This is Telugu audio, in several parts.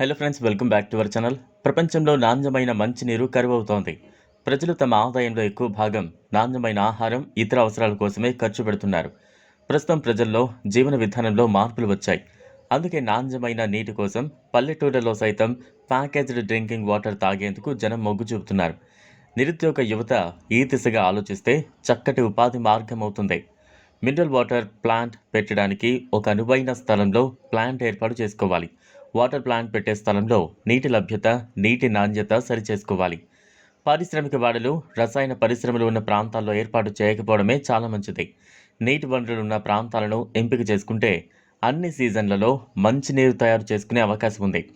Hello friends welcome back to our channel ప్రపంచంలో నాణ్యమైన మంచినీరు కరువవుతోంది. ప్రజలు తమ ఆదాయంలో ఎక్కువ భాగం నాణ్యమైన ఆహారం ఇతర అవసరాల కోసమే ఖర్చు పెడుతున్నారు. ప్రస్తుతం ప్రజల్లో జీవన విధానంలో మార్పులు వచ్చాయి. అందుకే నాణ్యమైన నీటి కోసం పల్లెటూళ్ళలో సైతం ప్యాకేజ్డ్ డ్రింకింగ్ వాటర్ తాగేందుకు జనం మొగ్గు చూపుతున్నారు. నిరుద్యోగ యువత ఈ దిశగా ఆలోచిస్తే చక్కటి ఉపాధి మార్గం అవుతుంది మినరల్ వాటర్ ప్లాంట్ పెట్టడానికి ఒక అనువైన స్థలంలో ప్లాంట్ ఏర్పాటు చేసుకోవాలి. వాటర్ ప్లాంట్ పెట్టే స్థలంలో నీటి లభ్యత నీటి నాణ్యత సరిచేసుకోవాలి. పారిశ్రామిక వాడలు రసాయన పరిశ్రమలు ఉన్న ప్రాంతాల్లో ఏర్పాటు చేయకపోవడమే చాలా మంచిది. నీటి వనరులు ఉన్న ప్రాంతాలను ఎంపిక చేసుకుంటే అన్ని సీజన్లలో మంచినీరు తయారు చేసుకునే అవకాశం ఉంది.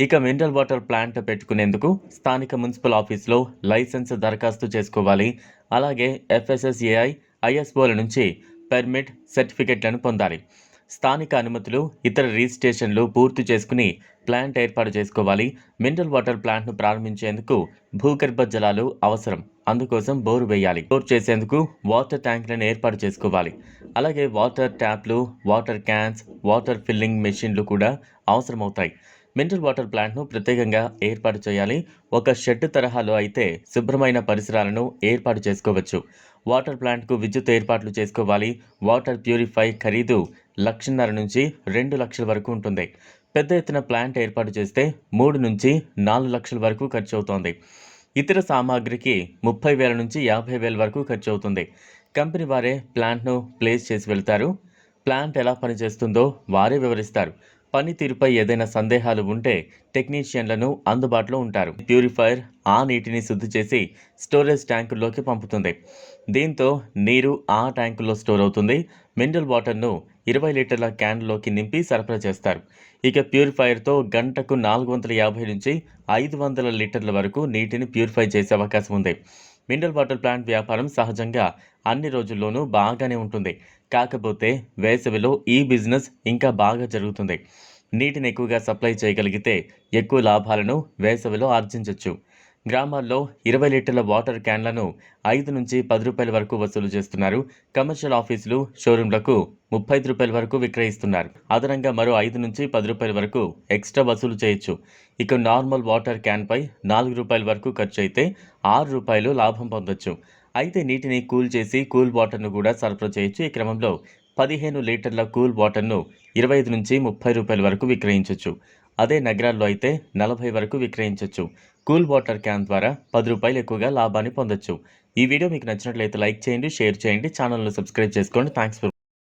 ఇక మినరల్ వాటర్ ప్లాంట్ పెట్టుకునేందుకు స్థానిక మున్సిపల్ ఆఫీస్లో లైసెన్స్ దరఖాస్తు చేసుకోవాలి. అలాగే ఎఫ్ఎస్ఎస్ఏఐ ఐఎస్ఓల నుంచి పెర్మిట్ సర్టిఫికెట్లను పొందాలి. స్థానిక అనుమతులు ఇతర రిజిస్ట్రేషన్లు పూర్తి చేసుకుని ప్లాంట్ ఏర్పాటు చేసుకోవాలి. మినరల్ వాటర్ ప్లాంట్ను ప్రారంభించేందుకు భూగర్భ జలాలు అవసరం. అందుకోసం బోరు వేయాలి. బోర్ చేసేందుకు వాటర్ ట్యాంకులను ఏర్పాటు చేసుకోవాలి. అలాగే వాటర్ ట్యాప్లు వాటర్ క్యాన్స్ వాటర్ ఫిల్లింగ్ మెషిన్లు కూడా అవసరమవుతాయి. మినరల్ వాటర్ ప్లాంట్ను ప్రత్యేకంగా ఏర్పాటు చేయాలి. ఒక షెడ్ తరహాలో అయితే శుభ్రమైన పరిసరాలను ఏర్పాటు చేసుకోవచ్చు. వాటర్ ప్లాంట్కు విద్యుత్ ఏర్పాట్లు చేసుకోవాలి. వాటర్ ప్యూరిఫై ఖరీదు లక్షన్నర నుంచి రెండు లక్షల వరకు ఉంటుంది. పెద్ద ఎత్తున ప్లాంట్ ఏర్పాటు చేస్తే మూడు నుంచి నాలుగు లక్షల వరకు ఖర్చు అవుతోంది ఇతర సామాగ్రికి ముప్పై వేల నుంచి యాభై వేల వరకు ఖర్చు అవుతుంది కంపెనీ వారే ప్లాంట్ను ప్లేస్ చేసి వెళ్తారు. ప్లాంట్ ఎలా పనిచేస్తుందో వారే వివరిస్తారు. పనితీరుపై ఏదైనా సందేహాలు ఉంటే టెక్నీషియన్లను అందుబాటులో ఉంటారు. ప్యూరిఫైయర్ ఆ నీటిని శుద్ధి చేసి స్టోరేజ్ ట్యాంకుల్లోకి పంపుతుంది. దీంతో నీరు ఆ ట్యాంకుల్లో స్టోర్ అవుతుంది. మినరల్ వాటర్ను ఇరవై లీటర్ల క్యాన్లోకి నింపి సరఫరా చేస్తారు. ఇక ప్యూరిఫైయర్తో గంటకు నాలుగు వందల యాభై నుంచి ఐదు వందల లీటర్ల వరకు నీటిని ప్యూరిఫై చేసే అవకాశం ఉంది. మినరల్ వాటర్ ప్లాంట్ వ్యాపారం సహజంగా అన్ని రోజుల్లోనూ బాగానే ఉంటుంది. కాకపోతే వేసవిలో ఈ బిజినెస్ ఇంకా బాగా జరుగుతుంది. నీటిని ఎక్కువగా సప్లై చేయగలిగితే ఎక్కువ లాభాలను వేసవిలో ఆర్జించవచ్చు గ్రామాల్లో ఇరవై లీటర్ల వాటర్ క్యాన్లను ఐదు నుంచి పది రూపాయల వరకు వసూలు చేస్తున్నారు. కమర్షియల్ ఆఫీసులు షోరూంలకు ముప్పై ఐదు రూపాయల వరకు విక్రయిస్తున్నారు. అదనంగా మరో ఐదు నుంచి పది రూపాయల వరకు ఎక్స్ట్రా వసూలు చేయొచ్చు. ఇక నార్మల్ వాటర్ క్యాన్పై నాలుగు రూపాయల వరకు ఖర్చు అయితే ఆరు రూపాయలు లాభం పొందొచ్చు. అయితే నీటిని కూల్ చేసి కూల్ వాటర్ను కూడా సరఫరా చేయొచ్చు. ఈ క్రమంలో పదిహేను లీటర్ల కూల్ వాటర్ను ఇరవై ఐదు నుంచి ముప్పై రూపాయల వరకు విక్రయించవచ్చు అదే నగరాల్లో అయితే నలభై వరకు విక్రయించవచ్చు కూల్ వాటర్ క్యాన్ ద్వారా పది రూపాయలు ఎక్కువగా లాభాన్ని పొందొచ్చు. ఈ వీడియో మీకు నచ్చినట్లయితే లైక్ చేయండి షేర్ చేయండి ఛానల్ను సబ్స్క్రైబ్ చేసుకోండి. Thanks for